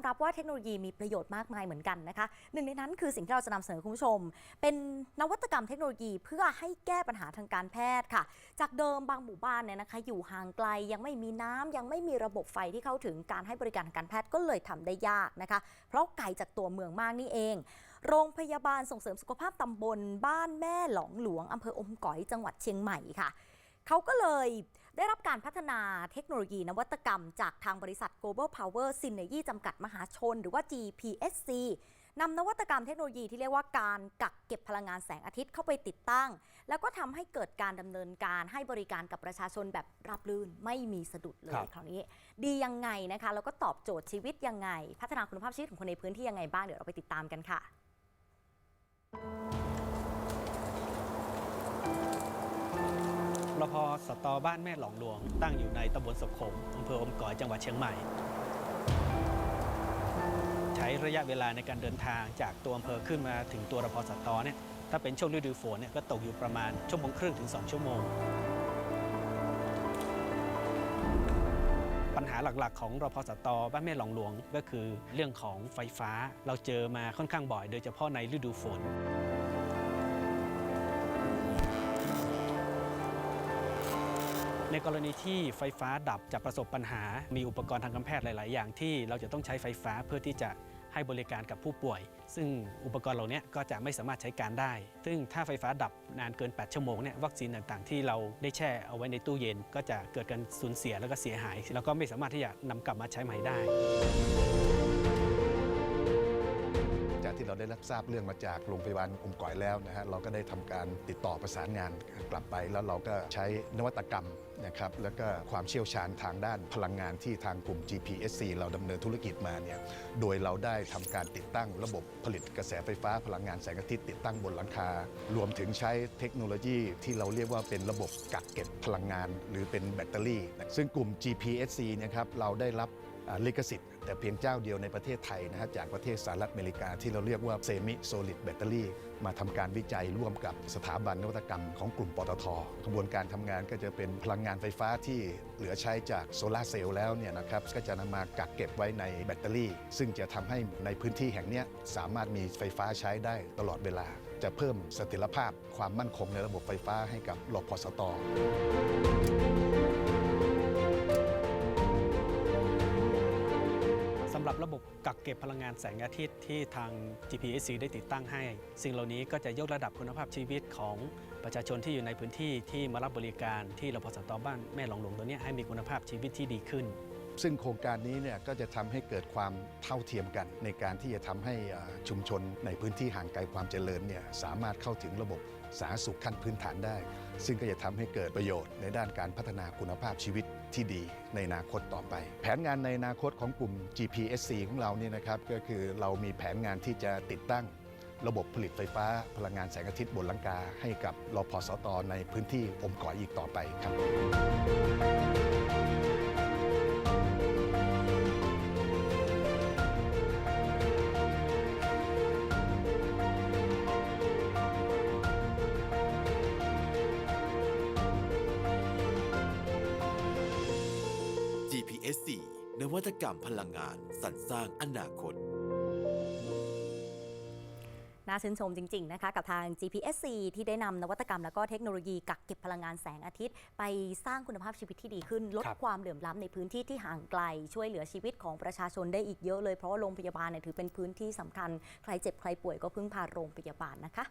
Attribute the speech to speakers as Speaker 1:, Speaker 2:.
Speaker 1: มรับว่าเทคโนโลยีมีประโยชน์มากมายเหมือนกันนะคะ หนึ่งในนั้นคือสิ่งที่เราจะนำเสนอคุณผู้ชม เป็นนวัตกรรมเทคโนโลยีเพื่อให้แก้ปัญหาทางการแพทย์ค่ะ จากเดิมบางหมู่บ้านเนี่ยนะคะ อยู่ห่างไกลยังไม่มีน้ำยังไม่มีระบบไฟที่เข้าถึงการให้บริการทางการแพทย์ก็เลยทำได้ยากนะคะ เพราะไกลจากตัวเมืองมากนี่เอง โรงพยาบาลส่งเสริมสุขภาพตำบล บ้านแม่หลองหลวงอำเภออมก๋อยจังหวัดเชียงใหม่ค่ะเขาก็เลย ได้รับการพัฒนาเทคโนโลยีนวัตกรรม จากทางบริษัท Global Power Synergy จำกัดมหาชน หรือว่า GPSC นำนวัตกรรมเทคโนโลยีที่เรียกว่าการกักเก็บพลังงานแสงอาทิตย์เข้าไปติดตั้ง แล้วก็ทำให้เกิดการดำเนินการให้บริการกับประชาชนแบบราบรื่นไม่มีสะดุดเล
Speaker 2: ครั
Speaker 1: ย
Speaker 2: บ
Speaker 1: คราวนี้ ดียังไงนะคะแล้วก็ตอบโจทย์ชีวิตยังไง พัฒนาคุณภาพชีวิตของคนในพื้นที่ยังไงบ้างเดี๋ยวเราไปติดตามกันค่ะ
Speaker 2: พสตบ้านแม่หลองหลวง ตั้งอยู่ในตำบลศพขมอำเภออมก๋อยจังหวัดเชียงใหม่ ใช้ระยะเวลาในการเดินทางจากตัวอำเภอขึ้นมาถึงตัวรพสตเนี่ยถ้าเป็นช่วงฤดูฝนเนี่ยก็ตกอยู่ประมาณชั่วโมงครึ่งถึง 2 ชั่วโมง ปัญหาหลักๆ ของรพสตบ้านแม่หลองหลวงก็คือเรื่องของไฟฟ้าเราเจอมาค่อนข้างบ่อย โดยเฉพาะในฤดูฝน ในกรณีที่ไฟฟ้าดับจะประสบปัญหา มีอุปกรณ์ทางการแพทย์หลาย ๆ อย่างที่เราจะต้องใช้ไฟฟ้าเพื่อที่จะให้บริการกับผู้ป่วย ซึ่งอุปกรณ์เหล่านี้ก็จะไม่สามารถใช้การได้ ซึ่งถ้าไฟฟ้าดับนานเกิน 8 ชั่วโมงเนี่ยวัคซีนต่างๆ ที่เราได้แช่เอาไว้ในตู้เย็น ก็จะเกิดการสูญเสียแล้วก็เสียหาย แล้วก็ไม่สามารถที่จะนำกลับมาใช้ใหม่ได้
Speaker 3: จากที่เราได้รับทราบเรื่องมาจากโรงพยาบาลอมก๋อยแล้วนะฮะเราก็ได้ทำการติดต่อประสานงานกลับไป แล้วเราก็ใช้นวัตกรรม นะครับแล้วก็ความเชี่ยวชาญทางด้านพลังงานที่ทางกลุ่ม GPSC เราดำเนินธุรกิจมาเนี่ยโดยเราได้ทำการติดตั้งระบบผลิตกระแสไฟฟ้าพลังงานแสงอาทิตย์ติดตั้งบนหลังคา รวมถึงใช้เทคโนโลยีที่เราเรียกว่าเป็นระบบกักเก็บพลังงาน หรือเป็นแบตเตอรี่ ซึ่งกลุ่ม GPSC นะครับเราได้รับ ลิขสิทธิ์แต่เพียงเจ้าเดียวในประเทศไทยนะฮะจากประเทศสหรัฐอเมริกาที่เราเรียกว่าเซมิโซลิดแบตเตอรี่มาทำการวิจัยร่วมกับสถาบันนวัตกรรมของกลุ่มปตทกระบวนการทำงานก็จะเป็นพลังงานไฟฟ้าที่เหลือใช้จากโซลาเซลล์แล้วเนี่ยนะครับก็จะนำมากักเก็บไว้ในแบตเตอรี่ ซึ่งจะทำให้ในพื้นที่แห่งนี้สามารถมีไฟฟ้าใช้ได้ตลอดเวลา จะเพิ่มเสถียรภาพความมั่นคงในระบบไฟฟ้าให้กับรพสตำ
Speaker 2: หรับระบบกักเก็บพลังงานแสงอาทิตย์ที่ทาง GPSC ได้ติดตั้งให้ สิ่งเหล่านี้ก็จะยกระดับคุณภาพชีวิตของประชาชนที่อยู่ในพื้นที่ที่มารับบริการที่รพสตบ้านแม่หลองหลวงตัวเนี้ยให้มีคุณภาพชีวิตที่ดีขึ้น
Speaker 3: ซึ่งโครงการนี้เนี่ยก็จะทำให้เกิดความเท่าเทียมกัน ในการที่จะทำให้ชุมชนในพื้นที่ห่างไกลความเจริญเนี่ยสามารถเข้าถึงระบบสาธารณสุขขั้นพื้นฐานได้ ซึ่งก็จะทำให้เกิดประโยชน์ในด้านการพัฒนาคุณภาพชีวิต ที่ดีในอนาคตต่อไป แผนงานในอนาคตของกลุ่ม GPSC ของเราเนี่ยนะครับก็คือเรามีแผนงานที่จะติดตั้งระบบผลิตไฟฟ้าพลังงานแสงอาทิตย์บนหลังกา ให้กับรพสตในพื้นที่อมก่อยอีกต่อไปครับ
Speaker 4: GPSC นวัตกรรมพลังงานสรรสร้างอนาคต
Speaker 1: น่าชื่นชมจริง ๆ นะคะ กับทาง GPSC ที่ได้นำนวัตกรรม และก็เทคโนโลยีกักเก็บพลังงานแสงอาทิตย์ ไปสร้างคุณภาพชีวิตที่ดีขึ้น ลด
Speaker 2: ครับ
Speaker 1: ความเหลื่อมล้ำในพื้นที่ที่ห่างไกล ช่วยเหลือชีวิตของประชาชนได้อีกเยอะเลย เพราะว่าโรงพยาบาลเนี่ยถือเป็นพื้นที่สำคัญ ใครเจ็บใครป่วยก็พึ่งพาโรงพยาบาลนะคะ